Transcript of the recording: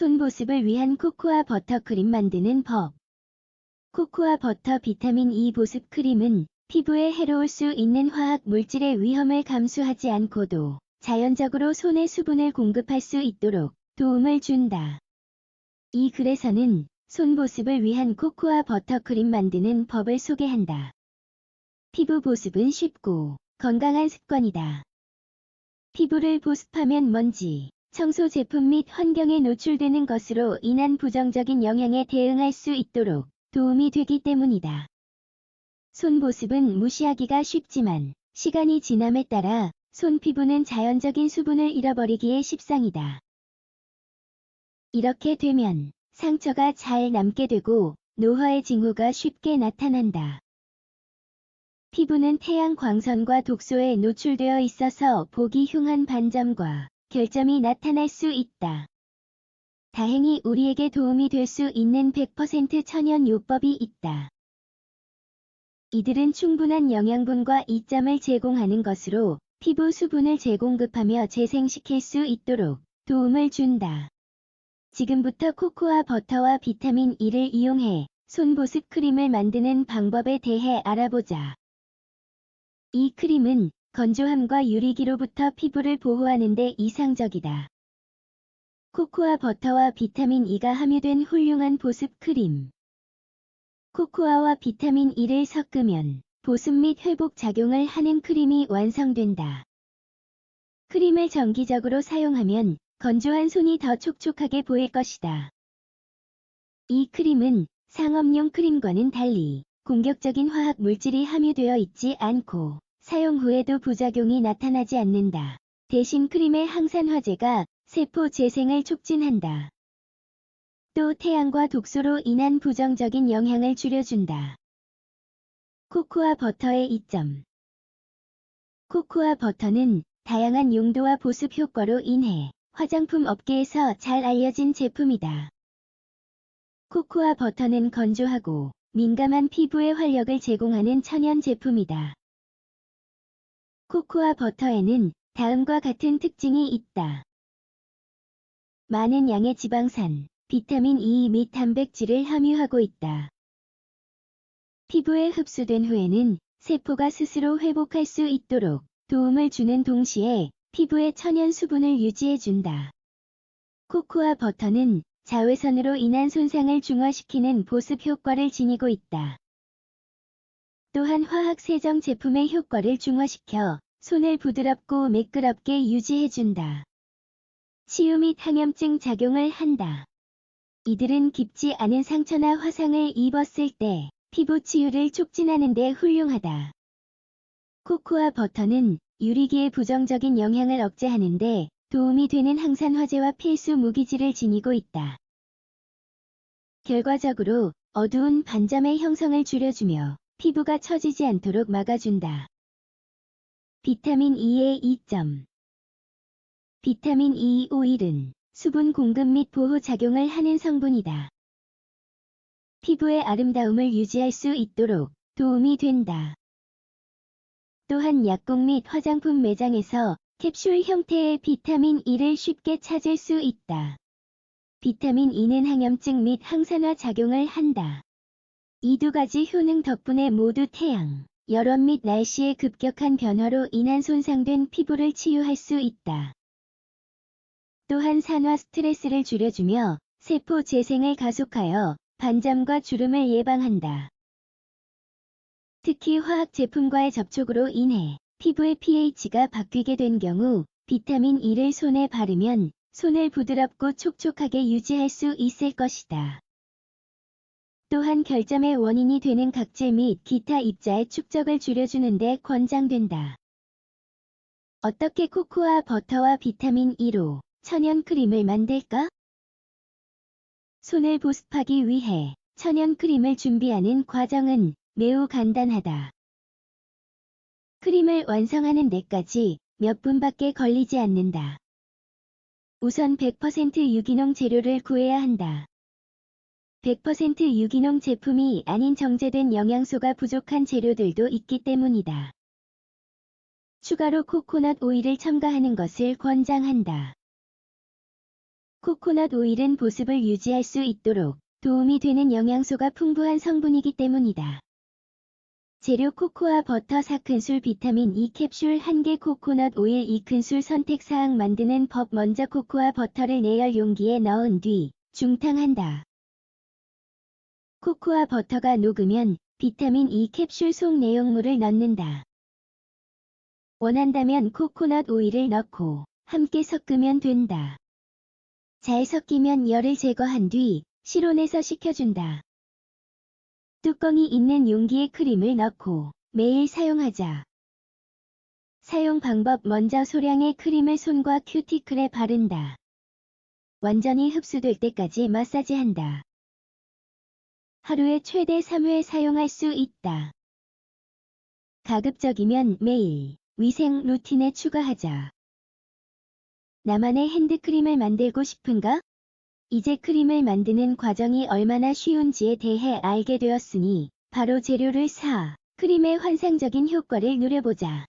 손보습을 위한 코코아 버터 크림 만드는 법. 코코아 버터 비타민 E 보습 크림은 피부에 해로울 수 있는 화학 물질의 위험을 감수하지 않고도 자연적으로 손에 수분을 공급할 수 있도록 도움을 준다. 이 글에서는 손보습을 위한 코코아 버터 크림 만드는 법을 소개한다. 피부 보습은 쉽고 건강한 습관이다. 피부를 보습하면 먼지, 청소 제품 및 환경에 노출되는 것으로 인한 부정적인 영향에 대응할 수 있도록 도움이 되기 때문이다. 손 보습은 무시하기가 쉽지만 시간이 지남에 따라 손 피부는 자연적인 수분을 잃어버리기에 십상이다. 이렇게 되면 상처가 잘 남게 되고 노화의 징후가 쉽게 나타난다. 피부는 태양 광선과 독소에 노출되어 있어서 보기 흉한 반점과 결점이 나타날 수 있다. 다행히 우리에게 도움이 될 수 있는 100% 천연 요법이 있다. 이들은 충분한 영양분과 이점을 제공하는 것으로 피부 수분을 재공급하며 재생시킬 수 있도록 도움을 준다. 지금부터 코코아 버터와 비타민 E를 이용해 손보습 크림을 만드는 방법에 대해 알아보자. 이 크림은 건조함과 유리기로부터 피부를 보호하는 데 이상적이다. 코코아 버터와 비타민 E가 함유된 훌륭한 보습 크림. 코코아와 비타민 E를 섞으면 보습 및 회복 작용을 하는 크림이 완성된다. 크림을 정기적으로 사용하면 건조한 손이 더 촉촉하게 보일 것이다. 이 크림은 상업용 크림과는 달리 공격적인 화학 물질이 함유되어 있지 않고 사용 후에도 부작용이 나타나지 않는다. 대신 크림의 항산화제가 세포 재생을 촉진한다. 또 태양과 독소로 인한 부정적인 영향을 줄여준다. 코코아 버터의 이점 코코아 버터는 다양한 용도와 보습 효과로 인해 화장품 업계에서 잘 알려진 제품이다. 코코아 버터는 건조하고 민감한 피부에 활력을 제공하는 천연 제품이다. 코코아 버터에는 다음과 같은 특징이 있다. 많은 양의 지방산, 비타민 E 및 단백질을 함유하고 있다. 피부에 흡수된 후에는 세포가 스스로 회복할 수 있도록 도움을 주는 동시에 피부의 천연 수분을 유지해준다. 코코아 버터는 자외선으로 인한 손상을 중화시키는 보습 효과를 지니고 있다. 또한 화학 세정 제품의 효과를 중화시켜 손을 부드럽고 매끄럽게 유지해준다. 치유 및 항염증 작용을 한다. 이들은 깊지 않은 상처나 화상을 입었을 때 피부 치유를 촉진하는 데 훌륭하다. 코코아 버터는 유리기의 부정적인 영향을 억제하는데 도움이 되는 항산화제와 필수 무기질을 지니고 있다. 결과적으로 어두운 반점의 형성을 줄여주며 피부가 처지지 않도록 막아준다. 비타민 E의 이점 비타민 E 오일은 수분 공급 및 보호 작용을 하는 성분이다. 피부의 아름다움을 유지할 수 있도록 도움이 된다. 또한 약국 및 화장품 매장에서 캡슐 형태의 비타민 E를 쉽게 찾을 수 있다. 비타민 E는 항염증 및 항산화 작용을 한다. 이 두 가지 효능 덕분에 모두 태양, 여론 및 날씨의 급격한 변화로 인한 손상된 피부를 치유할 수 있다. 또한 산화 스트레스를 줄여주며 세포 재생을 가속하여 반점과 주름을 예방한다. 특히 화학 제품과의 접촉으로 인해 피부의 pH가 바뀌게 된 경우 비타민 E를 손에 바르면 손을 부드럽고 촉촉하게 유지할 수 있을 것이다. 또한 결점의 원인이 되는 각질 및 기타 입자의 축적을 줄여주는 데 권장된다. 어떻게 코코아 버터와 비타민 E로 천연 크림을 만들까? 손을 보습하기 위해 천연 크림을 준비하는 과정은 매우 간단하다. 크림을 완성하는 데까지 몇 분밖에 걸리지 않는다. 우선 100% 유기농 재료를 구해야 한다. 100% 유기농 제품이 아닌 정제된 영양소가 부족한 재료들도 있기 때문이다. 추가로 코코넛 오일을 첨가하는 것을 권장한다. 코코넛 오일은 보습을 유지할 수 있도록 도움이 되는 영양소가 풍부한 성분이기 때문이다. 재료 코코아 버터 4큰술 비타민 E 캡슐 1개 코코넛 오일 2큰술 선택사항 만드는 법 먼저 코코아 버터를 내열 용기에 넣은 뒤 중탕한다. 코코아 버터가 녹으면 비타민 E 캡슐 속 내용물을 넣는다. 원한다면 코코넛 오일을 넣고 함께 섞으면 된다. 잘 섞이면 열을 제거한 뒤 실온에서 식혀준다. 뚜껑이 있는 용기에 크림을 넣고 매일 사용하자. 사용 방법 먼저 소량의 크림을 손과 큐티클에 바른다. 완전히 흡수될 때까지 마사지한다. 하루에 최대 3회 사용할 수 있다. 가급적이면 매일 위생 루틴에 추가하자. 나만의 핸드크림을 만들고 싶은가? 이제 크림을 만드는 과정이 얼마나 쉬운지에 대해 알게 되었으니 바로 재료를 사 크림의 환상적인 효과를 누려보자.